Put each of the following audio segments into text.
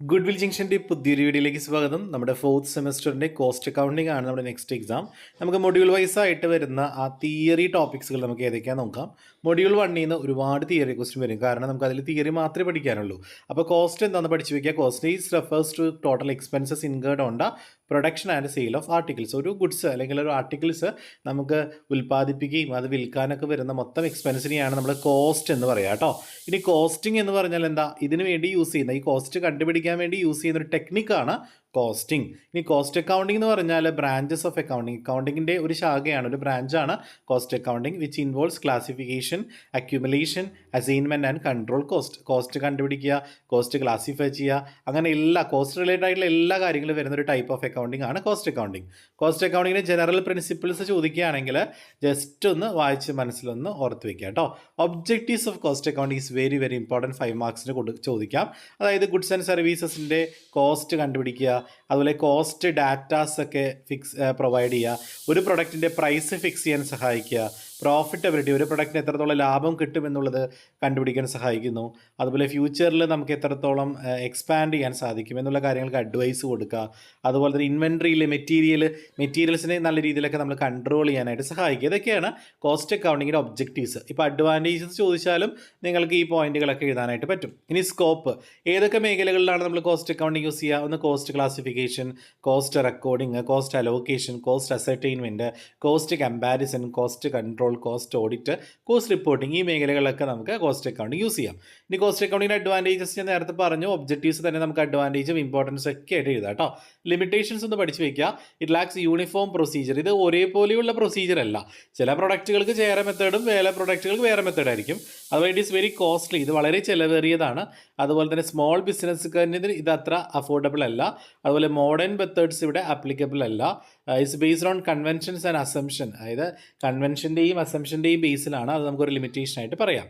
Good will ജംഗ്ഷന്റെ പുതിയൊരു വീഡിയോയിലേക്ക് സ്വാഗതം. നമ്മുടെ ഫോർത്ത് സെമസ്റ്ററിന്റെ കോസ്റ്റ് അക്കൗണ്ടിംഗ് ആണ് നമ്മുടെ നെക്സ്റ്റ് എക്സാം നമുക്ക് മൊഡ്യൂൾ വൈസ് ആയിട്ട് വരുന്ന ആ തിയറി ടോപ്പിക്സുകൾ നമുക്ക് ഏതൊക്കെയാണെന്ന് നോക്കാം. മൊഡ്യൂൾ വണ്ണിൽ നിന്ന് ഒരുപാട് തിയറി ക്വസ്റ്റ്യൻ വരും. കാരണം നമുക്ക് അതിൽ തിയറി മാത്രമേ പഠിക്കാനുള്ളൂ. അപ്പോൾ കോസ്റ്റ് എന്താണെന്ന് പഠിച്ചു വയ്ക്കുക cost is refers to total expenses incurred on the production and sale of articles ഒരു ഗുഡ്സ് അല്ലെങ്കിൽ ഒരു ആർട്ടിക്കിൾസ് നമുക്ക് ഉൽപ്പാദിപ്പിക്കുകയും അത് വിൽക്കാനൊക്കെ വരുന്ന മൊത്തം എക്സ്പെൻസിനെയാണ് നമ്മൾ കോസ്റ്റ് എന്ന് പറയുക കേട്ടോ ഇനി കോസ്റ്റിംഗ് എന്ന് പറഞ്ഞാൽ എന്താ? ഇതിനു വേണ്ടി യൂസ് ചെയ്യുന്ന ഈ കോസ്റ്റ് കണ്ടുപിടിക്കാൻ വേണ്ടി യൂസ് ചെയ്യുന്ന ഒരു ടെക്നിക്കാണ് കോസ്റ്റിംഗ് ഇനി കോസ്റ്റ് അക്കൗണ്ടിംഗ് എന്ന് പറഞ്ഞാൽ ബ്രാഞ്ചസ് ഓഫ് അക്കൗണ്ടിംഗ് അക്കൗണ്ടിങ്ങിന്റെ ഒരു ശാഖയാണ് ഒരു ബ്രാഞ്ചാണ് cost accounting which involves classification accumulation assignment and control cost cost കണ്ടുപിടിക്കുക കോസ്റ്റ് ക്ലാസിഫൈ ചെയ്യുക അങ്ങനെ എല്ലാ കോസ്റ്റ് റിലേറ്റഡ് ആയിട്ടുള്ള എല്ലാ കാര്യങ്ങളും വരുന്ന ഒരു ടൈപ്പ് ഓഫ് അക്കൗണ്ടിംഗ് ആണ് കോസ്റ്റ് അക്കൗണ്ടിംഗ് കോസ്റ്റ് അക്കൗണ്ടിങ്ങിന്റെ ജനറൽ പ്രിൻസിപ്പിൾസ് ചോദിക്കുകയാണെങ്കിൽ ജസ്റ്റ് ഒന്ന് വായിച്ച് മനസ്സിലൊന്ന് ഓർത്ത് വെക്കുക കേട്ടോ. Objectives of cost accounting is very very important five മാർക്സിന് കൊടു ചോദിക്കാം. അതായത് ഗുഡ്സ് ആൻഡ് സർവീസസിന്റെ കോസ്റ്റ് കണ്ടുപിടിക്കുക അതുപോലെ കോസ്റ്റ് ഡാറ്റാസ് ഒക്കെ ഫിക്സ് പ്രൊവൈഡ് ചെയ്യുക. ഒരു പ്രൊഡക്റ്റിന്റെ പ്രൈസ് ഫിക്സ് ചെയ്യാൻ സഹായിക്കുക. പ്രോഫിറ്റബിലിറ്റി ഒരു പ്രൊഡക്റ്റിന് എത്രത്തോളം ലാഭം കിട്ടുമെന്നുള്ളത് കണ്ടുപിടിക്കാൻ സഹായിക്കുന്നു. അതുപോലെ ഫ്യൂച്ചറിൽ നമുക്ക് എത്രത്തോളം എക്സ്പാൻഡ് ചെയ്യാൻ സാധിക്കും എന്നുള്ള കാര്യങ്ങൾക്ക് അഡ്വൈസ് കൊടുക്കുക. അതുപോലെ തന്നെ ഇൻവെൻട്രിയിൽ മെറ്റീരിയൽ മെറ്റീരിയൽസിനെ നല്ല രീതിയിലൊക്കെ നമ്മൾ കൺട്രോൾ ചെയ്യാനായിട്ട് സഹായിക്കുക. ഇതൊക്കെയാണ് കോസ്റ്റ് അക്കൗണ്ടിങ്ങിന്റെ ഒബ്ജക്റ്റീവ്സ് ഇപ്പോൾ അഡ്വാന്റേജസ് ചോദിച്ചാലും നിങ്ങൾക്ക് ഈ പോയിന്റുകളൊക്കെ എഴുതാനായിട്ട് പറ്റും. ഇനി സ്കോപ്പ് ഏതൊക്കെ മേഖലകളിലാണ് നമ്മൾ കോസ്റ്റ് അക്കൗണ്ടിങ് യൂസ് ചെയ്യുക? ഒന്ന് cost classification cost recording cost allocation cost ascertainment cost comparison cost control cost audit cost reporting ഈ മേഖലകളിലൊക്കെ നമുക്ക് കോസ്റ്റ് അക്കൗണ്ടിങ് യൂസ് ചെയ്യാം. ഇനി കോസ്റ്റ് അക്കൗണ്ടിങ്ങിന്റെ അഡ്വാന്റേജസ് ഞാൻ നേരത്തെ പറഞ്ഞു ഒബ്ജക്റ്റീവ്സ് തന്നെ നമുക്ക് അഡ്വാന്റേജും ഇമ്പോർട്ടൻസ് ഒക്കെ ആയിട്ട് എഴുതാം കേട്ടോ. ലിമിറ്റേഷൻസ് ഒന്ന് പഠിച്ചു വയ്ക്കുക ഇറ്റ് ലാക്സ് യൂണിഫോം പ്രൊസീജിയർ ഇത് ഒരേപോലെയുള്ള പ്രൊസീജിയർ അല്ല. ചില പ്രൊഡക്റ്റുകൾക്ക് വേറെ മെത്തേഡും വേറെ പ്രൊഡക്റ്റുകൾക്ക് വേറെ മെത്തേഡ് ആയിരിക്കും. അതുപോലെ ഇറ്റ് ഈസ് വെരി കോസ്റ്റ്ലി ഇത് വളരെ ചിലവേറിയതാണ്. അതുപോലെ തന്നെ സ്മോൾ ബിസിനസ്സുകാരന് ഇത് അത്ര അഫോർഡബിൾ അല്ല. അതുപോലെ മോഡേൺ മെത്തേഡ്സ് ഇവിടെ അപ്ലിക്കബിൾ അല്ല. It's based on conventions and assumption അതായത് കൺവെൻഷന്റെയും അസംഷന്റെയും ബേസിലാണ് അത് നമുക്കൊരു ലിമിറ്റേഷൻ ആയിട്ട് പറയാം.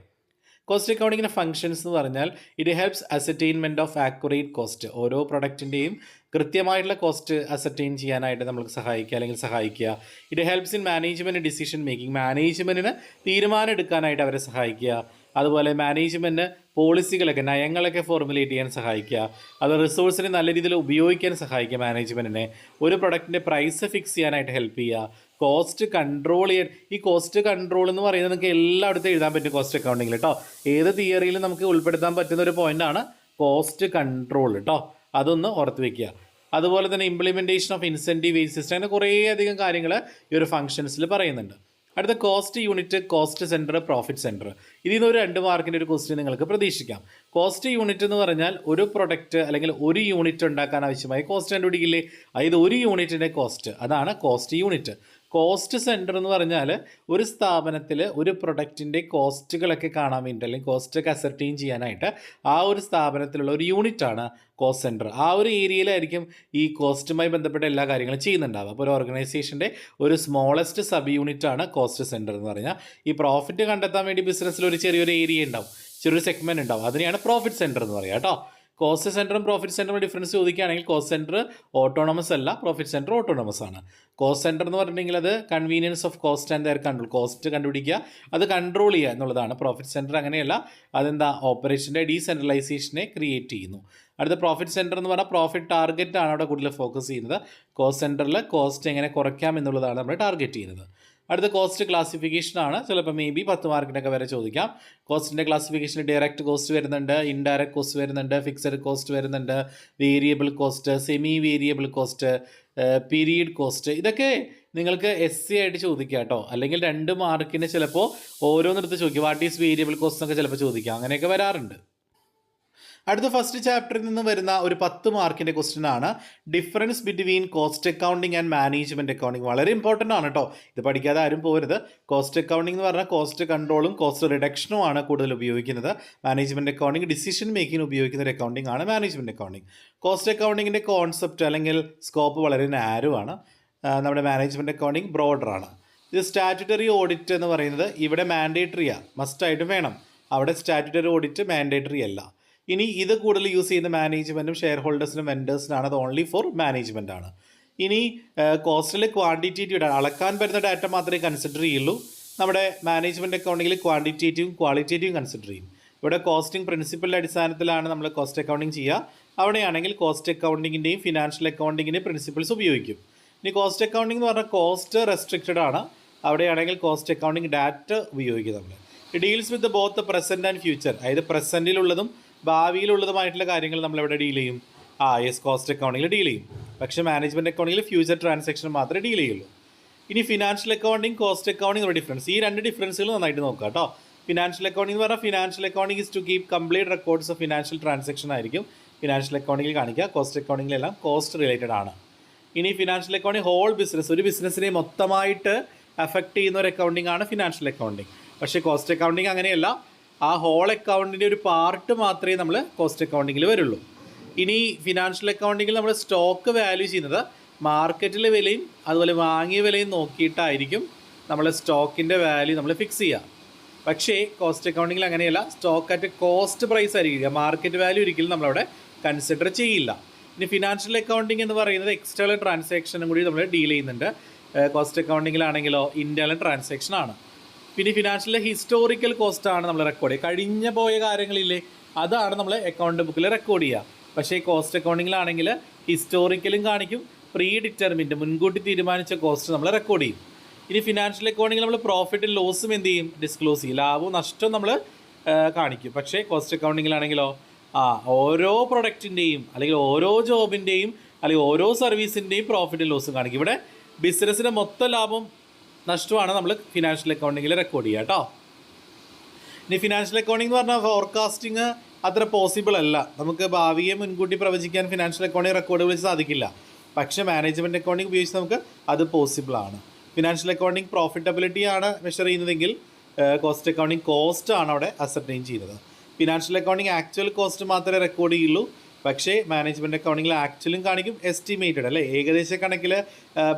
കോസ്റ്റ് അക്കൗണ്ടിങ്ങിന്റെ ഫംഗ്ഷൻസ് എന്ന് പറഞ്ഞാൽ it helps ascertainment of accurate cost ഓരോ പ്രൊഡക്റ്റിന്റെയും കൃത്യമായിട്ടുള്ള കോസ്റ്റ് അസറ്റൈൻ ചെയ്യാനായിട്ട് നമുക്ക് സഹായിക്കുക അല്ലെങ്കിൽ സഹായിക്കുക. It helps in management decision making മാനേജ്മെന്റിന് തീരുമാനം എടുക്കാനായിട്ട് അവരെ സഹായിക്കുക. അതുപോലെ മാനേജ്മെന്റ് പോളിസികളൊക്കെ നയങ്ങളൊക്കെ ഫോർമുലേറ്റ് ചെയ്യാൻ സഹായിക്കുക. അത് റിസോഴ്സിനെ നല്ല രീതിയിൽ ഉപയോഗിക്കാൻ സഹായിക്കുക മാനേജ്മെന്റിനെ ഒരു പ്രൊഡക്റ്റിന്റെ പ്രൈസ് ഫിക്സ് ചെയ്യാനായിട്ട് ഹെൽപ്പ് ചെയ്യുക. കോസ്റ്റ് കൺട്രോൾ ചെയ്യാൻ ഈ കോസ്റ്റ് കൺട്രോൾ എന്ന് പറയുന്നത് നിങ്ങൾക്ക് എല്ലായിടത്തും എഴുതാൻ പറ്റും കോസ്റ്റ് അക്കൗണ്ടിങ്ങിൽ കേട്ടോ ഏത് തിയറിയിലും നമുക്ക് ഉൾപ്പെടുത്താൻ പറ്റുന്ന ഒരു പോയിന്റാണ് കോസ്റ്റ് കൺട്രോൾ കേട്ടോ അതൊന്ന് ഓർത്ത് വെക്കുക. അതുപോലെ തന്നെ implementation of incentive wages system അങ്ങനെ കുറേയധികം കാര്യങ്ങൾ ഈ ഒരു ഫംഗ്ഷൻസിൽ പറയുന്നുണ്ട്. അടുത്ത cost unit cost centre profit centre ഇതിൽ നിന്ന് ഒരു രണ്ട് മാർക്കിന്റെ ഒരു ക്വസ്റ്റ്യൻ നിങ്ങൾക്ക് പ്രതീക്ഷിക്കാം. കോസ്റ്റ് യൂണിറ്റ് എന്ന് പറഞ്ഞാൽ ഒരു പ്രൊഡക്റ്റ് അല്ലെങ്കിൽ ഒരു യൂണിറ്റ് ഉണ്ടാക്കാൻ ആവശ്യമായ കോസ്റ്റ് കണ്ടുപിടിക്കില്ലേ? അതായത് ഒരു യൂണിറ്റിന്റെ കോസ്റ്റ് അതാണ് കോസ്റ്റ് യൂണിറ്റ് കോസ്റ്റ് സെന്റർ എന്ന് പറഞ്ഞാൽ ഒരു സ്ഥാപനത്തിൽ ഒരു പ്രൊഡക്റ്റിന്റെ കോസ്റ്റുകളൊക്കെ കാണാൻ വേണ്ടി അല്ലെങ്കിൽ കോസ്റ്റൊക്കെ അസർട്ടൈൻ ചെയ്യാനായിട്ട് ആ ഒരു സ്ഥാപനത്തിലുള്ള ഒരു യൂണിറ്റാണ് കോസ്റ്റ് സെന്റർ ആ ഒരു ഏരിയയിലായിരിക്കും ഈ കോസ്റ്റുമായി ബന്ധപ്പെട്ട എല്ലാ കാര്യങ്ങളും ചെയ്യുന്നുണ്ടാവുക. അപ്പോൾ ഒരു ഓർഗനൈസേഷന്റെ ഒരു സ്മോളസ്റ്റ് സബ് യൂണിറ്റാണ് കോസ്റ്റ് സെന്റർ എന്ന് പറഞ്ഞാൽ. ഈ പ്രോഫിറ്റ് കണ്ടെത്താൻ വേണ്ടി ബിസിനസ്സിൽ ഒരു ചെറിയൊരു ഏരിയ ഉണ്ടാവും. ചെറിയൊരു സെഗ്മെന്റ് ഉണ്ടാവും. അതിനെയാണ് പ്രോഫിറ്റ് സെന്റർ എന്ന് പറയുക കേട്ടോ. കോസ്റ്റ് സെന്ററും പ്രോഫിറ്റ് സെന്ററും ഡിഫറൻസ് ചോദിക്കുകയാണെങ്കിൽ കോസ്റ്റ് സെന്റർ ഓട്ടോണമസ് അല്ല പ്രോഫിറ്റ് സെന്റർ ഓട്ടോണമസ് ആണ്. കോസ്റ്റ് സെന്റർ എന്ന് പറഞ്ഞിട്ടുണ്ടെങ്കിൽ അത് convenience of cost and their control cost കണ്ടുപിടിക്കുക അത് കൺട്രോൾ ചെയ്യുക എന്നുള്ളതാണ്. പ്രോഫിറ്റ് സെന്റർ അങ്ങനെയല്ല അതെന്താ ഓപ്പറേഷന്റെ ഡീസെൻട്രലൈസേഷനെ ക്രിയേറ്റ് ചെയ്യുന്നു. അടുത്ത പ്രോഫിറ്റ് സെന്റർ എന്ന് പറഞ്ഞാൽ പ്രോഫിറ്റ് ടാർഗറ്റ് ആണ് അവിടെ കൂടുതൽ ഫോക്കസ് ചെയ്യുന്നത്. കോസ്റ്റ് സെന്ററിൽ കോസ്റ്റ് എങ്ങനെ കുറയ്ക്കാം എന്നുള്ളതാണ് നമ്മൾ ടാർഗറ്റ് ചെയ്യുന്നത്. അടുത്ത കോസ്റ്റ് ക്ലാസിഫിക്കേഷൻ ആണ്. ചിലപ്പോൾ മേ ബി പത്ത് മാർക്കിനൊക്കെ വരെ ചോദിക്കാം. കോസ്റ്റിന്റെ ക്ലാസിഫിക്കേഷൻ ഡയറക്റ്റ് കോസ്റ്റ് വരുന്നുണ്ട് ഇൻഡയറക്റ്റ് കോസ്റ്റ് വരുന്നുണ്ട് ഫിക്സഡ് കോസ്റ്റ് വരുന്നുണ്ട് variable cost semi variable cost period cost ഇതൊക്കെ നിങ്ങൾക്ക് എസ് സി ആയിട്ട് ചോദിക്കുക കേട്ടോ. അല്ലെങ്കിൽ രണ്ട് മാർക്കിന് ചിലപ്പോൾ ഓരോന്നിടത്ത് ചോദിക്കും. വാട്ട് ഈസ് വേരിയബിൾ കോസ്റ്റ് എന്നൊക്കെ ചിലപ്പോൾ ചോദിക്കാം. അങ്ങനെയൊക്കെ വരാറുണ്ട്. അടുത്ത ഫസ്റ്റ് ചാപ്റ്ററിൽ നിന്ന് വരുന്ന ഒരു പത്ത് മാർക്കിന്റെ ക്വസ്റ്റ്യൻ ആണ്. Difference between cost accounting and management accounting വളരെ ഇമ്പോർട്ടന്റ് ആണ് കേട്ടോ ഇത് പഠിക്കാതെ ആരും പോരുത്. കോസ്റ്റ് അക്കൗണ്ടിങ് എന്ന് പറഞ്ഞാൽ കോസ്റ്റ് കൺട്രോളും കോസ്റ്റ് റിഡക്ഷനും ആണ് കൂടുതൽ ഉപയോഗിക്കുന്നത്. മാനേജ്മെന്റ് അക്കൗണ്ടിങ് ഡിസിഷൻ മേക്കിംഗ് ഉപയോഗിക്കുന്ന ഒരു അക്കൗണ്ടിങ് ആണ് മാനേജ്മെന്റ് അക്കൗണ്ടിങ് കോസ്റ്റ് അക്കൗണ്ടിങ്ങിന്റെ കോൺസെപ്റ്റ് അല്ലെങ്കിൽ സ്കോപ്പ് വളരെ നാരോ ആണ്. നമ്മുടെ മാനേജ്മെന്റ് അക്കൗണ്ടിങ് ബ്രോഡറാണ് ഇത് സ്റ്റാറ്റുറ്ററി ഓഡിറ്റ് എന്ന് പറയുന്നത് ഇവിടെ മാൻഡേറ്ററിയാണ് മസ്റ്റായിട്ടും വേണം. അവിടെ സ്റ്റാറ്റുറ്ററി ഓഡിറ്റ് മാൻഡേറ്ററി അല്ല. ഇനി ഇത് കൂടുതൽ യൂസ് ചെയ്യുന്ന മാനേജ്മെന്റും ഷെയർ ഹോൾഡേഴ്സിനും വെൻഡേഴ്സിനാണ് അത് ഓൺലി ഫോർ മാനേജ്മെന്റ് ആണ്. ഇനി കോസ്റ്റിൽ ക്വാണ്ടിറ്റേറ്റീവ് അളക്കാൻ വരുന്ന ഡാറ്റ മാത്രമേ കൺസിഡർ ചെയ്യുള്ളൂ. നമ്മുടെ മാനേജ്മെന്റ് അക്കൗണ്ടിങ്ങിൽ ക്വാണ്ടിറ്റേറ്റീവും ക്വാളിറ്റേറ്റീവും കൺസിഡർ ചെയ്യും. ഇവിടെ കോസ്റ്റിംഗ് പ്രിൻസിപ്പലിന്റെ അടിസ്ഥാനത്തിലാണ് നമ്മൾ കോസ്റ്റ് അക്കൗണ്ടിങ് ചെയ്യുക. അവിടെയാണെങ്കിൽ കോസ്റ്റ് അക്കൗണ്ടിങ്ങിന്റെയും ഫിനാൻഷ്യൽ അക്കൗണ്ടിങ്ങിന്റെയും പ്രിൻസിപ്പിൾസ് ഉപയോഗിക്കും. ഇനി കോസ്റ്റ് അക്കൗണ്ടിംഗ് എന്ന് പറഞ്ഞാൽ കോസ്റ്റ് റെസ്ട്രിക്റ്റഡ് ആണ്. അവിടെയാണെങ്കിൽ കോസ്റ്റ് അക്കൗണ്ടിങ് ഡാറ്റ ഉപയോഗിക്കും നമ്മൾ deals with both present and future അതായത് പ്രസന്റിലുള്ളതും ഭാവിയിലുള്ളതുമായിട്ടുള്ള കാര്യങ്ങൾ നമ്മൾ എവിടെ ഡീൽ ചെയ്യും? ആ എസ് കോസ്റ്റ് അക്കൗണ്ടിങ്ങിൽ ഡീൽ ചെയ്യും. പക്ഷെ മാനേജ്മെന്റ് അക്കൗണ്ടിങ്ങിൽ ഫ്യൂച്ചർ ട്രാൻസാക്ഷൻ മാത്രമേ ഡീൽ ചെയ്യുള്ളൂ. ഇനി financial accounting cost accounting difference ഈ രണ്ട് ഡിഫറൻസുകൾ നന്നായിട്ട് നോക്കുക കേട്ടോ ഫിനാൻഷ്യൽ അക്കൗണ്ടിംഗ് എന്ന് പറഞ്ഞാൽ financial accounting is to keep complete records of financial transaction ആയിരിക്കും. ഫിനാൻഷ്യൽ അക്കൗണ്ടിങ്ങിൽ കാണിക്കുക. കോസ്റ്റ് അക്കൗണ്ടിങ്ങിലെല്ലാം കോസ്റ്റ് റിലേറ്റഡ് ആണ്. ഇനി ഫിനാൻഷ്യൽ അക്കൗണ്ടിങ് ഹോൾ ബിസിനസ് ഒരു ബിസിനസ്സിനെ മൊത്തമായിട്ട് എഫക്റ്റ് ചെയ്യുന്ന ഒരു അക്കൗണ്ടിങ് ആണ് ഫിനാൻഷ്യൽ അക്കൗണ്ടിങ് പക്ഷേ കോസ്റ്റ് അക്കൗണ്ടിങ് അങ്ങനെയല്ല. ആ ഹോൾ അക്കൗണ്ടിന്റെ ഒരു പാർട്ട് മാത്രമേ നമ്മൾ കോസ്റ്റ് അക്കൗണ്ടിങ്ങിൽ വരുള്ളൂ. ഇനി ഫിനാൻഷ്യൽ അക്കൗണ്ടിങ്ങിൽ നമ്മൾ സ്റ്റോക്ക് വാല്യൂ ചെയ്യുന്നത് മാർക്കറ്റിലെ വിലയും അതുപോലെ വാങ്ങിയ വിലയും നോക്കിയിട്ടായിരിക്കും നമ്മൾ സ്റ്റോക്കിന്റെ വാല്യൂ നമ്മൾ ഫിക്സ് ചെയ്യുക. പക്ഷേ കോസ്റ്റ് അക്കൗണ്ടിങ്ങിൽ അങ്ങനെയല്ല. സ്റ്റോക്ക് അറ്റ് കോസ്റ്റ് പ്രൈസ് ആയിരിക്കില്ല മാർക്കറ്റ് വാല്യൂ ഒരിക്കലും നമ്മളവിടെ കൺസിഡർ ചെയ്യില്ല. ഇനി ഫിനാൻഷ്യൽ അക്കൗണ്ടിങ് എന്ന് പറയുന്നത് എക്സ്റ്റേണൽ ട്രാൻസാക്ഷനും കൂടി നമ്മൾ ഡീൽ ചെയ്യുന്നുണ്ട്. കോസ്റ്റ് അക്കൗണ്ടിങ്ങിലാണെങ്കിലോ ഇന്റേണൽ ട്രാൻസാക്ഷൻ ആണ് പിന്നെ ഫിനാൻഷ്യലിലെ ഹിസ്റ്റോറിക്കൽ കോസ്റ്റ് ആണ് നമ്മൾ റെക്കോർഡ് ചെയ്യുക. കഴിഞ്ഞ പോയ കാര്യങ്ങളില്ലേ അതാണ് നമ്മൾ അക്കൗണ്ട് ബുക്കിൽ റെക്കോർഡ് ചെയ്യുക. പക്ഷേ കോസ്റ്റ് അക്കൗണ്ടിങ്ങിലാണെങ്കിൽ ഹിസ്റ്റോറിക്കലും കാണിക്കും പ്രീ ഡിറ്റർമിന്റ് മുൻകൂട്ടി തീരുമാനിച്ച കോസ്റ്റ് നമ്മൾ റെക്കോർഡ് ചെയ്യും. ഇനി ഫിനാൻഷ്യൽ അക്കൗണ്ടിങ്ങിൽ നമ്മൾ പ്രോഫിറ്റും ലോസും എന്ത് ചെയ്യും? ഡിസ്ക്ലോസ് ചെയ്യും. ലാഭവും നഷ്ടവും നമ്മൾ കാണിക്കും. പക്ഷേ കോസ്റ്റ് അക്കൗണ്ടിങ്ങിലാണെങ്കിലോ ആ ഓരോ പ്രൊഡക്റ്റിന്റെയും അല്ലെങ്കിൽ ഓരോ ജോബിന്റെയും അല്ലെങ്കിൽ ഓരോ സർവീസിന്റെയും പ്രോഫിറ്റും ലോസും കാണിക്കും. ഇവിടെ ബിസിനസ്സിന്റെ മൊത്തം ലാഭം നഷ്ടമാണ് നമ്മൾ ഫിനാൻഷ്യൽ അക്കൗണ്ടിങ്ങിൽ റെക്കോർഡ് ചെയ്യുക കേട്ടോ. ഇനി ഫിനാൻഷ്യൽ അക്കൗണ്ടിംഗ് എന്ന് പറഞ്ഞാൽ ഫോർകാസ്റ്റിംഗ് അത്ര പോസിബിൾ അല്ല. നമുക്ക് ഭാവിയെ മുൻകൂട്ടി പ്രവചിക്കാൻ ഫിനാൻഷ്യൽ അക്കൗണ്ടിംഗ് റെക്കോർഡ് വിളിച്ച് സാധിക്കില്ല. പക്ഷേ മാനേജ്മെന്റ് അക്കൗണ്ടിംഗ് ഉപയോഗിച്ച് നമുക്ക് അത് പോസിബിൾ ആണ്. ഫിനാൻഷ്യൽ അക്കൗണ്ടിംഗ് പ്രോഫിറ്റബിലിറ്റി ആണ് മെഷർ ചെയ്യുന്നതെങ്കിൽ കോസ്റ്റ് അക്കൗണ്ടിംഗ് കോസ്റ്റ് ആണ് അവിടെ അസർട്ടൈൻ ചെയ്യുന്നത്. ഫിനാൻഷ്യൽ അക്കൗണ്ടിംഗ് ആക്ച്വൽ കോസ്റ്റ് മാത്രമേ റെക്കോർഡ് ചെയ്യുള്ളൂ. പക്ഷേ മാനേജ്മെന്റ് അക്കൗണ്ടിങ്ങിൽ ആക്ച്വലും കാണിക്കും എസ്റ്റിമേറ്റഡ് അല്ലേ? ഏകദേശ കണക്കിൽ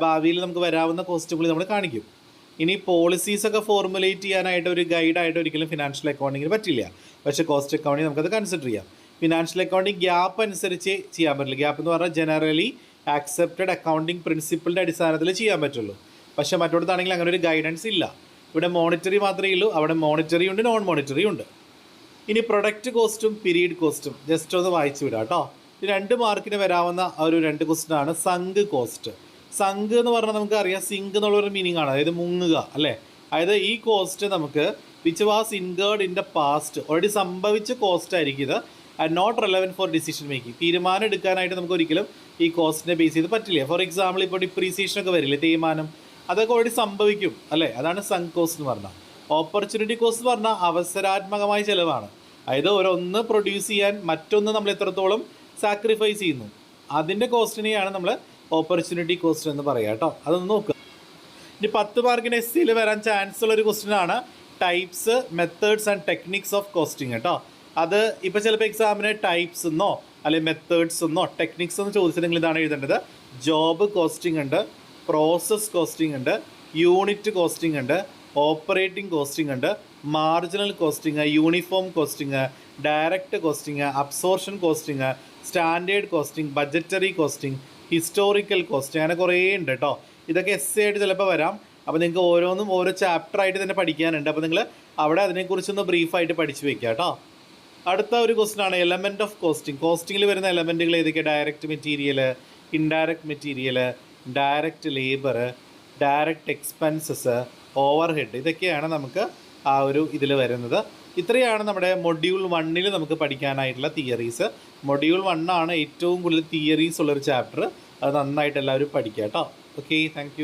ഭാവിയിൽ നമുക്ക് വരാവുന്ന കോസ്റ്റുകൾ നമ്മൾ കാണിക്കും. ഇനി പോളിസീസ് ഒക്കെ ഫോർമുലേറ്റ് ചെയ്യാനായിട്ട് ഒരു ഗൈഡായിട്ട് ഒരിക്കലും ഫിനാൻഷ്യൽ അക്കൗണ്ടിങ്ങിന് പറ്റില്ല. പക്ഷേ കോസ്റ്റ് അക്കൗണ്ടിങ് നമുക്കത് കൺസിഡർ ചെയ്യാം. ഫിനാൻഷ്യൽ അക്കൗണ്ടിങ് ഗ്യാപ്പ് അനുസരിച്ച് ചെയ്യാൻ പറ്റില്ല. ഗ്യാപ്പ് എന്ന് പറഞ്ഞാൽ ജനറലി ആക്സെപ്റ്റഡ് അക്കൗണ്ടിങ് പ്രിൻസിപ്പിളിന്റെ അടിസ്ഥാനത്തിൽ ചെയ്യാൻ പറ്റുള്ളൂ. പക്ഷേ മറ്റോടത്താണെങ്കിൽ അങ്ങനെ ഒരു ഗൈഡൻസ് ഇല്ല. ഇവിടെ മോണിറ്ററി മാത്രമേ ഉള്ളൂ. അവിടെ മോണിറ്ററി ഉണ്ട് നോൺ മോണിറ്ററി ഉണ്ട്. ഇനി പ്രൊഡക്റ്റ് കോസ്റ്റും പീരീഡ് കോസ്റ്റും ജസ്റ്റ് ഒന്ന് വായിച്ചു വിടാം കേട്ടോ. രണ്ട് മാർക്കിന് വരാവുന്ന ഒരു രണ്ട് ക്വസ്റ്റൻ ആണ്. സങ്ക് കോസ്റ്റ് സങ്ക് എന്ന് പറഞ്ഞാൽ നമുക്ക് അറിയാം സിങ്ക് എന്നുള്ളൊരു മീനിങ് ആണ്. അതായത് മുങ്ങുക അല്ലേ? അതായത് ഈ കോസ്റ്റ് നമുക്ക് which was incurred in the past already സംഭവിച്ച കോസ്റ്റ് ആയിരിക്കും ഇത്. And not relevant for decision making തീരുമാനം എടുക്കാനായിട്ട് നമുക്ക് ഒരിക്കലും ഈ കോസ്റ്റിനെ ബേസ് ചെയ്ത് പറ്റില്ല. ഫോർ എക്സാമ്പിൾ ഇപ്പോൾ ഡിപ്രീസിയേഷൻ ഒക്കെ വരില്ലേ തീരുമാനം അതൊക്കെ ഓൾറെഡി സംഭവിക്കും അല്ലേ? അതാണ് സങ്ക് കോസ്റ്റ് എന്ന് പറഞ്ഞാൽ. ഓപ്പർച്യൂണിറ്റി കോസ്റ്റ് എന്ന് പറഞ്ഞാൽ അവസരാത്മകമായ ചിലവാണ്. അതായത് ഒരൊന്ന് പ്രൊഡ്യൂസ് ചെയ്യാൻ മറ്റൊന്ന് നമ്മൾ എത്രത്തോളം സാക്രിഫൈസ് ചെയ്യുന്നു. അതിന്റെ കോസ്റ്റിനെയാണ് നമ്മൾ ഓപ്പർച്യൂണിറ്റി കോസ്റ്റ് എന്ന് പറയാം കേട്ടോ. അതൊന്ന് നോക്കുക ഇനി പത്ത് മാർക്കിന് എസ് സിയിൽ വരാൻ ചാൻസ് ഉള്ള ഒരു ക്വസ്റ്റ്യൻ ആണ് types methods and techniques of costing കേട്ടോ. അത് ഇപ്പോൾ ചിലപ്പോൾ എക്സാമിന് ടൈപ്സ് എന്നോ അല്ലെങ്കിൽ മെത്തേഡ്സ് എന്നോ ടെക്നിക്സ് എന്നോ ചോദിച്ചിട്ടുണ്ടെങ്കിൽ ഇതാണ് എഴുതേണ്ടത്. ജോബ് കോസ്റ്റിംഗ് ഉണ്ട് പ്രോസസ് കോസ്റ്റിംഗ് ഉണ്ട് യൂണിറ്റ് കോസ്റ്റിംഗ് ഉണ്ട് ഓപ്പറേറ്റിംഗ് കോസ്റ്റിംഗ് ഉണ്ട് marginal costing uniform costing direct costing absorption costing standard costing budgetary costing historical question അങ്ങനെ കുറേ ഉണ്ട് കേട്ടോ ഇതൊക്കെ എസ് ആയിട്ട് ചിലപ്പോൾ വരാം. അപ്പോൾ നിങ്ങൾക്ക് ഓരോന്നും ഓരോ ചാപ്റ്റർ ആയിട്ട് തന്നെ പഠിക്കാനുണ്ട്. അപ്പോൾ നിങ്ങൾ അവിടെ അതിനെക്കുറിച്ചൊന്ന് ബ്രീഫായിട്ട് പഠിച്ചു വെക്കുക കേട്ടോ അടുത്ത ഒരു ക്വസ്റ്റൻ ആണ് എലമെന്റ് ഓഫ് കോസ്റ്റിംഗ് കോസ്റ്റിങ്ങിൽ വരുന്ന എലമെന്റുകൾ ഏതൊക്കെയാണ് direct material indirect material direct labour direct expenses overhead ഇതൊക്കെയാണ് നമുക്ക് ആ ഒരു ഇതിൽ വരുന്നത്. ഇത്രയാണ് നമ്മുടെ മൊഡ്യൂൾ വണ്ണിൽ നമുക്ക് പഠിക്കാനായിട്ടുള്ള തിയറീസ് മൊഡ്യൂൾ വണ്ണാണ് ഏറ്റവും കൂടുതൽ തിയറീസ് ഉള്ളൊരു ചാപ്റ്റർ അത് നന്നായിട്ട് എല്ലാവരും പഠിക്കുക കേട്ടോ ഓക്കെ താങ്ക്